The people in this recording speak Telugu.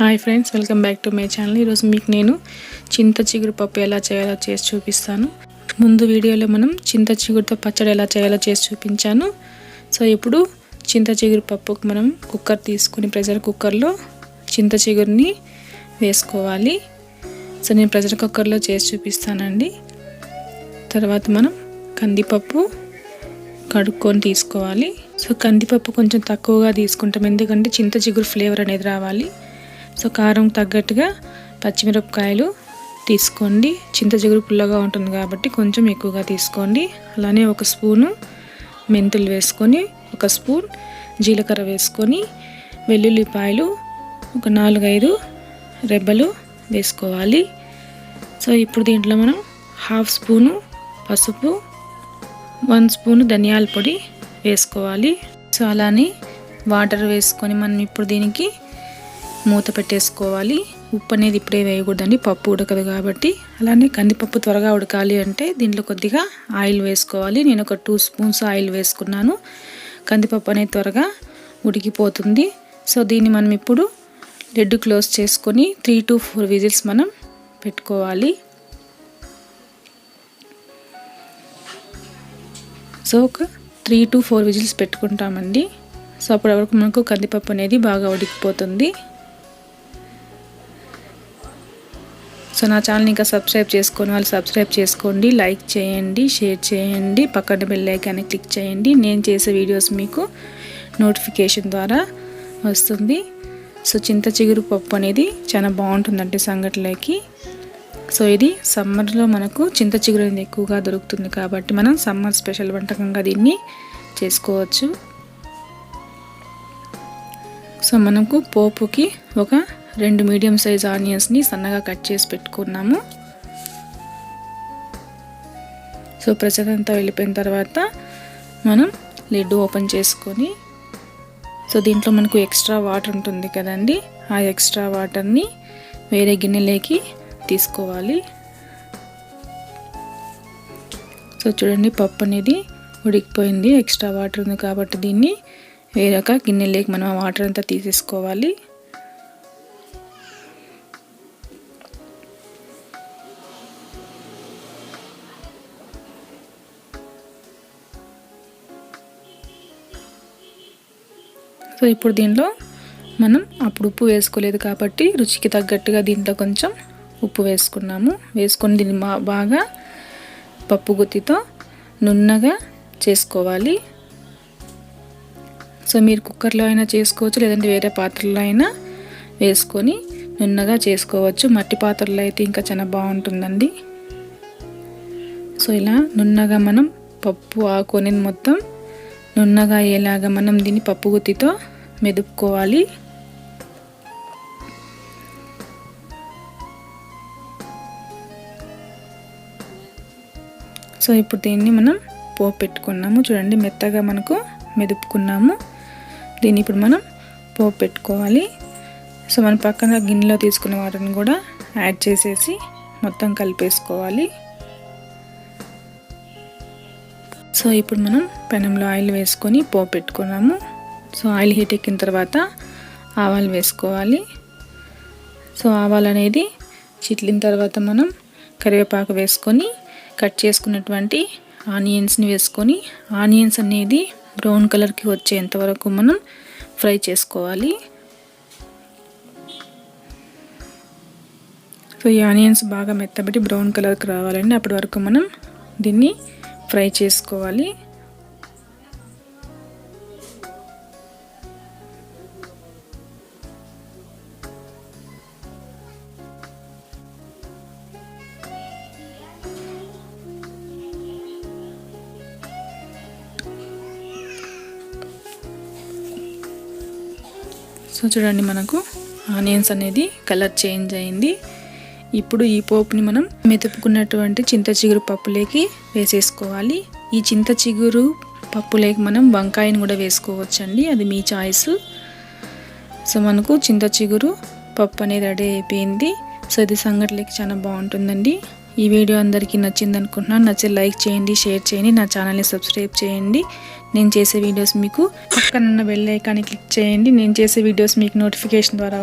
Hi friends welcome back to my channel. ఈరోజు మీకు నేను చింత చిగురు పప్పు ఎలా చేయాలో చేసి చూపిస్తాను. ముందు వీడియోలో మనం చింత చిగురుతో పచ్చడి ఎలా చేయాలో చేసి చూపించాను. సో ఇప్పుడు చింత చిగురు పప్పుకు మనం కుక్కర్ తీసుకుని ప్రెషర్ కుక్కర్లో చింత చిగురిని వేసుకోవాలి. సో నేను ప్రెషర్ కుక్కర్లో చేసి చూపిస్తానండి. తర్వాత మనం కందిపప్పు కడుక్కొని తీసుకోవాలి. సో కందిపప్పు కొంచెం తక్కువగా తీసుకుంటాం. ఎందుకంటే చింత చిగురు ఫ్లేవర్ అనేది రావాలి. సో కారం తగ్గట్టుగా పచ్చిమిరపకాయలు తీసుకోండి. చింత చిగురు పుల్లగా ఉంటుంది కాబట్టి కొంచెం ఎక్కువగా తీసుకోండి. అలానే ఒక స్పూను మెంతులు వేసుకొని ఒక స్పూన్ జీలకర్ర వేసుకొని వెల్లుల్లిపాయలు ఒక నాలుగైదు రెబ్బలు వేసుకోవాలి. సో ఇప్పుడు దీంట్లో మనం హాఫ్ స్పూను పసుపు వన్ స్పూను ధనియాల పొడి వేసుకోవాలి. సో అలానే వాటర్ వేసుకొని మనం ఇప్పుడు దీనికి మూత పెట్టేసుకోవాలి. ఉప్పు అనేది ఇప్పుడే వేయకూడదండి. పప్పు ఉడకదు కాబట్టి. అలానే కందిపప్పు త్వరగా ఉడకాలి అంటే దీంట్లో కొద్దిగా ఆయిల్ వేసుకోవాలి. నేను ఒక టూ స్పూన్స్ ఆయిల్ వేసుకున్నాను. కందిపప్పు అనేది త్వరగా ఉడికిపోతుంది. సో దీన్ని మనం ఇప్పుడు లెడ్ క్లోజ్ చేసుకొని త్రీ టు ఫోర్ విజిల్స్ మనం పెట్టుకోవాలి. సో ఒక త్రీ టు ఫోర్ విజిల్స్ పెట్టుకుంటామండి. సో అప్పటి వరకు మనకు కందిపప్పు అనేది బాగా ఉడికిపోతుంది. సో నా ఛానల్ ఇంకా సబ్స్క్రైబ్ చేసుకొని వాళ్ళు సబ్స్క్రైబ్ చేసుకోండి లైక్ చేయండి షేర్ చేయండి పక్కన బెల్ ఐకాన్ని క్లిక్ చేయండి. నేను చేసే వీడియోస్ మీకు నోటిఫికేషన్ ద్వారా వస్తుంది. సో చింత చిగురు పప్పు అనేది చాలా బాగుంటుందండి సంఘటనలకి సో ఇది సమ్మర్లో మనకు చింత చిగురు అనేది ఎక్కువగా దొరుకుతుంది కాబట్టి మనం సమ్మర్ స్పెషల్ వంటకంగా దీన్ని చేసుకోవచ్చు. సో మనకు పోపుకి ఒక రెండు మీడియం సైజ్ ఆనియన్స్ని సన్నగా కట్ చేసి పెట్టుకున్నాము. సో ప్రెషర్ అంతా వెళ్ళిపోయిన తర్వాత మనం లిడ్ ఓపెన్ చేసుకొని సో దీంట్లో మనకు ఎక్స్ట్రా వాటర్ ఉంటుంది కదండి ఆ ఎక్స్ట్రా వాటర్ని వేరే గిన్నెలోకి తీసుకోవాలి. సో చూడండి పప్పు అనేది ఉడికిపోయింది ఎక్స్ట్రా వాటర్ ఉంది కాబట్టి దీన్ని వేరొక గిన్నెలోకి మనం ఆ వాటర్ అంతా తీసేసుకోవాలి. సో ఇప్పుడు దీనిలో మనం అప్పుడు ఉప్పు వేసుకోలేదు కాబట్టి రుచికి తగ్గట్టుగా దీంట్లో కొంచెం ఉప్పు వేసుకున్నాము. వేసుకొని దీన్ని బాగా పప్పు గుత్తితో నున్నగా చేసుకోవాలి. సో మీరు కుక్కర్లో అయినా చేసుకోవచ్చు లేదంటే వేరే పాత్రలో అయినా వేసుకొని నున్నగా చేసుకోవచ్చు. మట్టి పాత్రలో అయితే ఇంకా చాలా బాగుంటుందండి. సో ఇలా నున్నగా మనం పప్పు ఆకుని మొత్తం నున్నగా అయ్యేలాగా మనం దీన్ని పప్పు గుత్తితో మెదుపుకోవాలి. సో ఇప్పుడు దీన్ని మనం పోపు పెట్టుకున్నాము. చూడండి మెత్తగా మనకు మెదుపుకున్నాము. దీన్ని ఇప్పుడు మనం పోపు పెట్టుకోవాలి. సో మన పక్కన గిన్నెలో తీసుకున్న వాటిని కూడా యాడ్ చేసేసి మొత్తం కలిపేసుకోవాలి. సో ఇప్పుడు మనం పెనంలో ఆయిల్ వేసుకొని పోపు పెట్టుకున్నాము. సో ఆయిల్ హీట్ ఎక్కిన తర్వాత ఆవాలు వేసుకోవాలి. సో ఆవాలు అనేది చిట్లిన తర్వాత మనం కరివేపాకు వేసుకొని కట్ చేసుకున్నటువంటి ఆనియన్స్ని వేసుకొని ఆనియన్స్ అనేది బ్రౌన్ కలర్కి వచ్చేంత వరకు మనం ఫ్రై చేసుకోవాలి. సో ఈ ఆనియన్స్ బాగా మెత్తబెట్టి బ్రౌన్ కలర్కి రావాలండి. అప్పటి వరకు మనం దీన్ని ఫ్రై చేసుకోవాలి. సో చూడండి మనకు ఆనియన్స్ అనేది కలర్ చేంజ్ అయింది. ఇప్పుడు ఈ పోపుని మనం మెతుపుకున్నటువంటి చింత చిగురు పప్పులేకి వేసేసుకోవాలి. ఈ చింత చిగురు పప్పులేకి మనం వంకాయని కూడా వేసుకోవచ్చండి. అది మీ చాయిస్. సో మనకు చింత చిగురు పప్పు అనేది రెడీ అయిపోయింది. సో ఇది సంగట్లేకి చాలా బాగుంటుందండి. ఈ వీడియో అందరికీ నచ్చింది అనుకుంటున్నాను నచ్చే లైక్ చేయండి షేర్ చేయండి నా ఛానల్ని సబ్స్క్రైబ్ చేయండి. నేను చేసే వీడియోస్ మీకు పక్కనున్న బెల్ ఐకాన్ని క్లిక్ చేయండి. నేను చేసే వీడియోస్ మీకు నోటిఫికేషన్ ద్వారా